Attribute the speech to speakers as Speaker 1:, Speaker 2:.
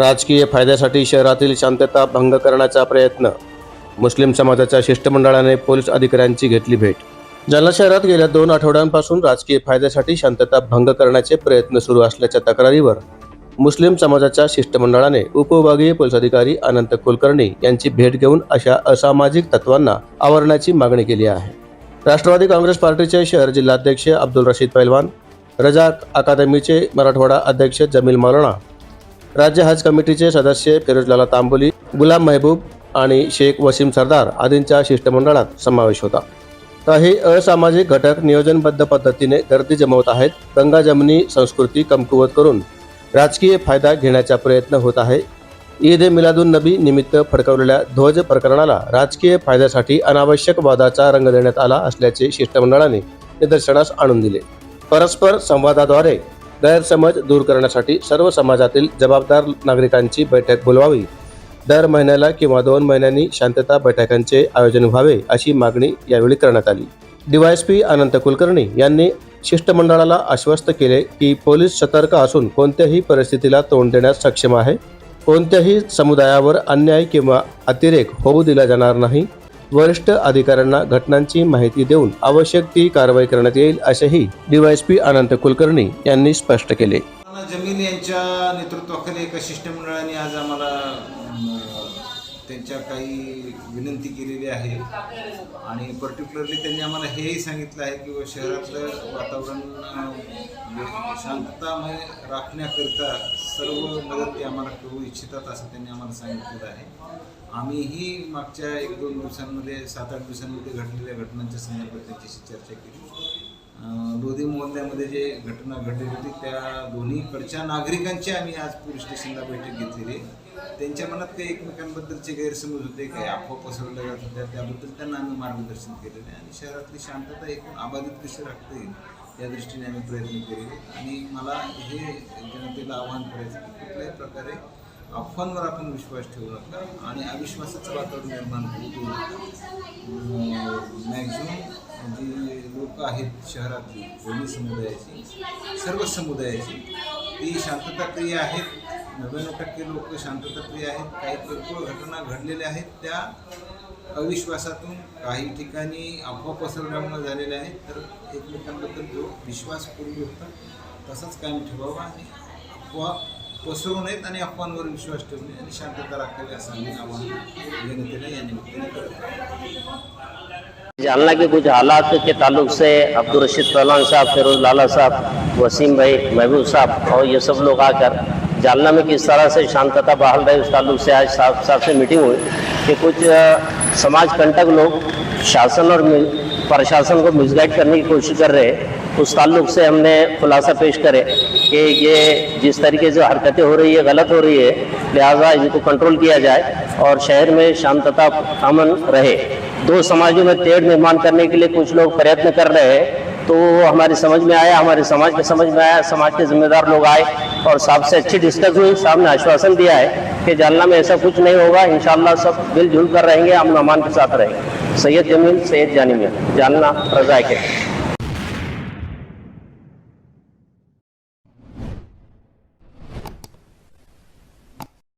Speaker 1: राजकीय फायद्यासाठी शहरातील शांतता भंग करण्याचा प्रयत्न. मुस्लिम समाजाच्या शिष्टमंडळाने पोलीस अधिकाऱ्यांची घेतली भेट. जालना शहरात गेल्या दोन आठवड्यांपासून राजकीय फायद्यासाठी शांतता भंग करण्याचे प्रयत्न सुरू असल्याच्या तक्रारीवर मुस्लिम समाजाच्या शिष्टमंडळाने उपविभागीय पोलीस अधिकारी अनंत कुलकर्णी यांची भेट घेऊन अशा असामाजिक तत्वांना आवरण्याची मागणी केली आहे. राष्ट्रवादी काँग्रेस पार्टीचे शहर जिल्हाध्यक्ष अब्दुल रशीद पैलवान रजाक अकादमीचे मराठवाडा अध्यक्ष जमील मौलाना राज्य हज कमिटीचे सदस्य फिरोजलाला तांबोली गुलाम महबूब आणि शेख वसीम सरदार आदींच्या शिष्टमंडळात समावेश होता. काही असामाजिक घटक नियोजनबद्ध पद्धतीने गर्दी जमवत आहेत. गंगा जमनी संस्कृती कमकुवत करून राजकीय फायदा घेण्याचा प्रयत्न होत आहे. ईद ए मिलादुन नबी निमित्त फडकवलेल्या ध्वज प्रकरणाला राजकीय फायद्यासाठी अनावश्यक वादाचा रंग देण्यात आला असल्याचे शिष्टमंडळाने निदर्शनास आणून दिले. परस्पर संवादाद्वारे गैरसमज दूर करण्यासाठी सर्व समाजातील जबाबदार नागरिकांची बैठक बोलवावी दर महिन्याला किंवा दोन महिन्यांनी शांतता बैठकांचे आयोजन व्हावे अशी मागणी यावेळी करण्यात आली. डीवायएसपी अनंत कुलकर्णी यांनी शिष्टमंडळाला आश्वस्त केले की पोलीस सतर्क असून कोणत्याही परिस्थितीला तोंड देण्यास सक्षम आहे. कोणत्याही समुदायावर अन्याय किंवा अतिरेक होऊ दिला जाणार नाही. वरिष्ठ अधिकाऱ्यांना घटनांची माहिती देऊन आवश्यक ती कारवाई करण्यात येईल असेही डीवायएसपी अनंत कुलकर्णी यांनी स्पष्ट केले.
Speaker 2: जमीन यांच्या नेतृत्वाखाली एका शिष्टमंडळाने आज आम्हाला त्यांच्या काही विनंती केलेली आहे. आणि पर्टिक्युलरली त्यांनी आम्हाला हेही सांगितलं आहे की शहरातलं वातावरण शांततामय राखण्याकरिता सर्व मदत ते आम्हाला करू इच्छितात असं त्यांनी आम्हाला सांगितलेलं आहे. आम्हीही मागच्या एक दोन दिवसांमध्ये सात आठ दिवसांमध्ये घडलेल्या घटनांच्या संदर्भात त्यांच्याशी चर्चा केली. लोधी मोहल्ल्यामध्ये जे घटना घडली होती त्या दोन्हीकडच्या नागरिकांची आम्ही आज पोलीस स्टेशनला बैठक घेतलेली त्यांच्या मनात काही एकमेकांबद्दलचे गैरसमज होते काही अफवा पसरवल्या जात होत्या त्याबद्दल त्यांना आम्ही मार्गदर्शन केलेले आणि शहरातली शांतता एकूण अबाधित कशी राखता येईल या दृष्टीने आम्ही प्रयत्न केलेले आणि मला हे जनतेला आवाहन करायचं की कुठल्याही प्रकारे अफवांवर आपण विश्वास ठेवू नका आणि अविश्वासाचं वातावरण निर्माण होऊ मॅक्झिमम जी लोक आहेत शहरातली दोन्ही समुदायाची सर्व समुदायाची ती शांतताप्रिय आहेत. नव्याण्णव टक्के लोक शांतताप्रिय आहेत. काही किरकोळ घटना घडलेल्या आहेत. त्या अविश्वासातून काही ठिकाणी अफवा पसरल्यामुळे झालेल्या आहेत. तर एकमेकांबद्दल जो विश्वास पूर्वी होता तसाच कायम ठेवावा आणि अफवा नयेत आणि अफवांवर विश्वास ठेवू नये आणि शांतता राखावी असं आम्ही आवाहन या निमित्ताने
Speaker 3: जालना के कुछ हालात के ताल्लुक से अब्दुल रशीद पहलवान साहब, फिरोज लाला साहब, वसीम भाई, महबूब साहब और ये सब लोग आकर जालना में किस तरह से शांतता बहाल रहे, उस ताल्लुक से आज साहब साहब से मीटिंग हुई कि कुछ समाज कंटक लोग शासन और प्रशासन को मिसगाइड करने की कोशिश कर रहे हैं। उस ताल्लुक से हमने खुलासा पेश करे कि ये जिस तरीके से हरकतें हो रही है, गलत हो रही है, लिहाजा इनको कंट्रोल किया जाए और शहर में शांतता अमन रहे। दो समाजों में तेड़ निर्माण करने के लिए कुछ लोग प्रयत्न कर रहे हैं तो वो हमारी समझ में आया, हमारे समाज के समझ में आया, समाज के जिम्मेदार लोग आए और साहब से अच्छी डिस्कस हुई, साहब ने आश्वासन दिया है कि जालना में ऐसा कुछ नहीं होगा, इंशाल्लाह सब मिलजुल कर रहेंगे अमन अमान के साथ रहेंगे। सैयद जमील, सैयद जानी मियाँ, जालना रजा के।